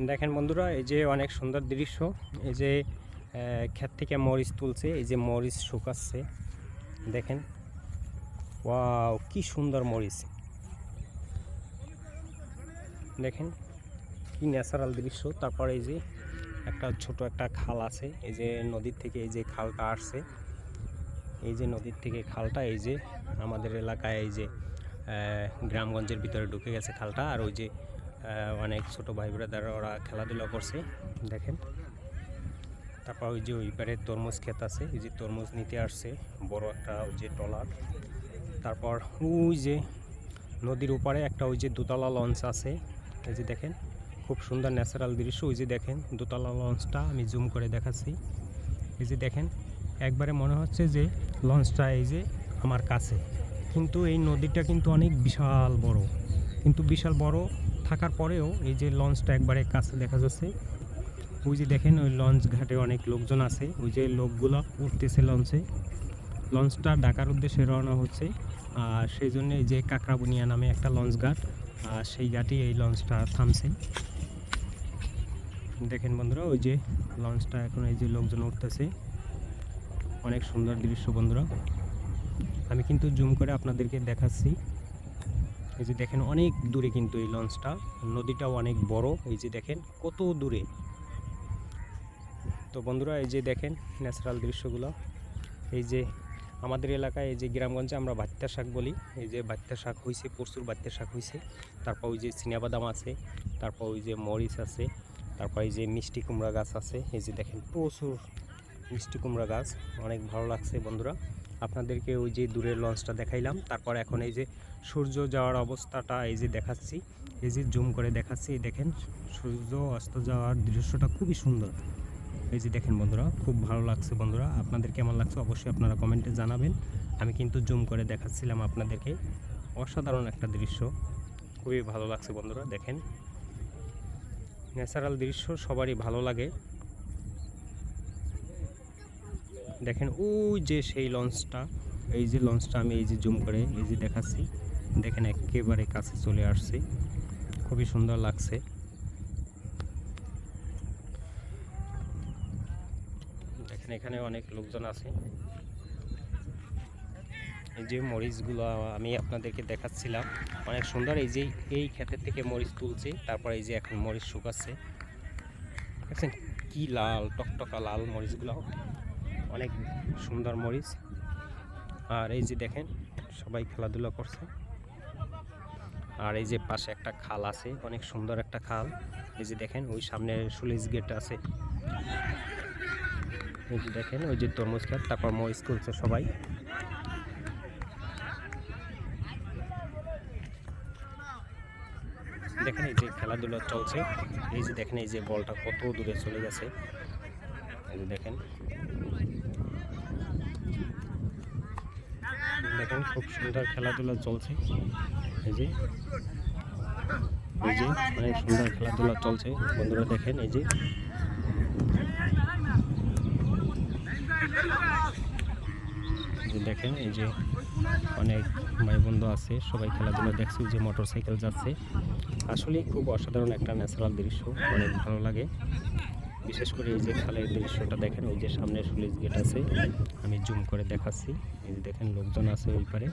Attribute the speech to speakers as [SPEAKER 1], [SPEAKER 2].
[SPEAKER 1] দেখেন বন্ধুরা, এই যে অনেক সুন্দর দৃশ্য। এই যে ক্ষেত থেকে মরিচ তুলছে, এই যে মরিচ শুকাচ্ছে। দেখেন, ওয়াও, কি সুন্দর মরিচ। দেখেন, কি ন্যাচারাল দৃশ্য। তারপর এই যে একটা ছোট একটা খাল আছে, এই যে নদীর থেকে এই যে খালটা আসছে। এই যে নদীর থেকে খালটা, এই যে আমাদের এলাকায় এই যে গ্রামগঞ্জের ভিতরে ঢুকে গেছে খালটা। আর ওই যে অনেক ছোট ভাই ব্রাদার ওরা খেলাধুলা করছে, দেখেন। তারপর ওই যে ওই পারে তরমুজ ক্ষেত আছে এই যে তরমুজ নিতে আসছে, বড় একটা ওই যে ট্রলার। তারপর ওই যে নদীর ওপারে একটা ওই যে দোতলা লঞ্চ আছে, এই যে দেখেন, খুব সুন্দর ন্যাচারাল দৃশ্য। ওই যে দেখেন, দোতলা লঞ্চটা আমি জুম করে দেখাচ্ছি। এই যে দেখেন, একবারে মনে হচ্ছে যে লঞ্চটা এই যে আমার কাছে। কিন্তু এই নদীটা কিন্তু অনেক বিশাল বড়। কিন্তু বিশাল বড় থাকার পরেও এই যে লঞ্চটা একবারে কাছে দেখা যাচ্ছে, ওই যে দেখেন, ওই লঞ্চ ঘাটে অনেক লোকজন আছে, ওই যে লোকগুলো উঠতেছে লঞ্চে। লঞ্চটা ঢাকার উদ্দেশ্যে রওনা হচ্ছে, আর সেই জন্য এই যে কাকরাবুনিয়া নামে একটা লঞ্চ ঘাট, আর সেই ঘাটেই এই লঞ্চটা থামছে। দেখেন বন্ধুরা, ওই যে লঞ্চটা এখন এই যে লোকজন উঠতেছে। অনেক সুন্দর দৃশ্য বন্ধুরা। আমি কিন্তু জুম করে আপনাদেরকে দেখাচ্ছি। এই যে দেখেন, অনেক দূরে কিন্তু এই লঞ্চটা। নদীটাও অনেক বড়। এই যে দেখেন, কত দূরে। তো বন্ধুরা, এই যে দেখেন ন্যাচারাল দৃশ্যগুলো। এই যে আমাদের এলাকায় এই যে গ্রামগঞ্জে আমরা বাত্যা শাক বলি। এই যে বাত্তা শাক হয়েছে প্রচুর বাত্তা শাক হয়েছে তারপর ওই যে চিনাবাদাম আছে, তারপর ওই যে মরিচ আছে, তারপর এই যে মিষ্টি কুমড়া গাছ আছে। এই যে দেখেন, প্রচুর মিষ্টি কুমড়া গাছ। অনেক ভালো লাগছে বন্ধুরা। আপনাদেরকে ওই যে দূরের লঞ্চটা দেখাইলাম। তারপর এখন এই যে সূর্য যাওয়ার অবস্থাটা এই যে দেখাচ্ছি, এই যে জুম করে দেখাচ্ছি দেখেন সূর্য অস্ত যাওয়ার দৃশ্যটা খুবই সুন্দর। এই যে দেখেন বন্ধুরা, খুব ভালো লাগছে বন্ধুরা। আপনাদের কেমন লাগছে অবশ্যই আপনারা কমেন্টে জানাবেন। আমি কিন্তু জুম করে দেখাচ্ছিলাম আপনাদেরকে। অসাধারণ একটা দৃশ্য। খুবই ভালো লাগছে বন্ধুরা, দেখেন। ন্যাচারাল দৃশ্য সবারই ভালো লাগে। দেখেন, ওই যে সেই লঞ্চটা, এই যে লঞ্চটা আমি এই যে জুম করে এই যে দেখাচ্ছি, দেখেন একেবারে কাছে চলে আসছে। খুবই সুন্দর লাগছে। দেখেন, এখানে অনেক লোকজন আছে। এই যে মরিচগুলো আমি আপনাদেরকে দেখাচ্ছিলাম। অনেক সুন্দর, এই যে এই ক্ষেতের থেকে মরিচ তুলছে, তারপর এই যে এখন মরিচ শুকাচ্ছে। দেখছেন কি লাল, টকটকা লাল মরিচগুলো। অনেক সুন্দর মরিচ। আর এই যে দেখেন, সবাই খেলাধুলা করছে। আর এই যে পাশে একটা খাল আছে, অনেক সুন্দর একটা খাল। এই যে দেখেন, ওই সামনে সুলিশ গেট আছে। এই যে দেখেন, ওই যে তরমুজ খাত তারপর মরিচ তুলছে সবাই। দেখেন এই যে খেলাধুলা চলছে। এই যে দেখেন, এই যে বলটা কত দূরে চলে গেছে। এই যে দেখেন। দেখেন, খুব সুন্দর খেলাধুলা চলছে। এই যে এই যে, অনেক সুন্দর খেলাধুলা চলছে। বন্ধুরা দেখেন, এই যে। দেখেন, এই যে অনেক ভাই বন্ধু আছে, সবাই খেলাধুলা দেখছি, যে মোটর সাইকেল যাচ্ছে। আসলে খুব অসাধারণ একটা ন্যাচারাল দৃশ্য, অনেক ভালো লাগে। বিশেষ করে এই যে খালের দৃশ্যটা দেখেন ওই যে সামনে সুলিশ গেট আছে। আমি জুম করে দেখাচ্ছি। এই যে দেখেন, লোকজন আছে ওই পারে।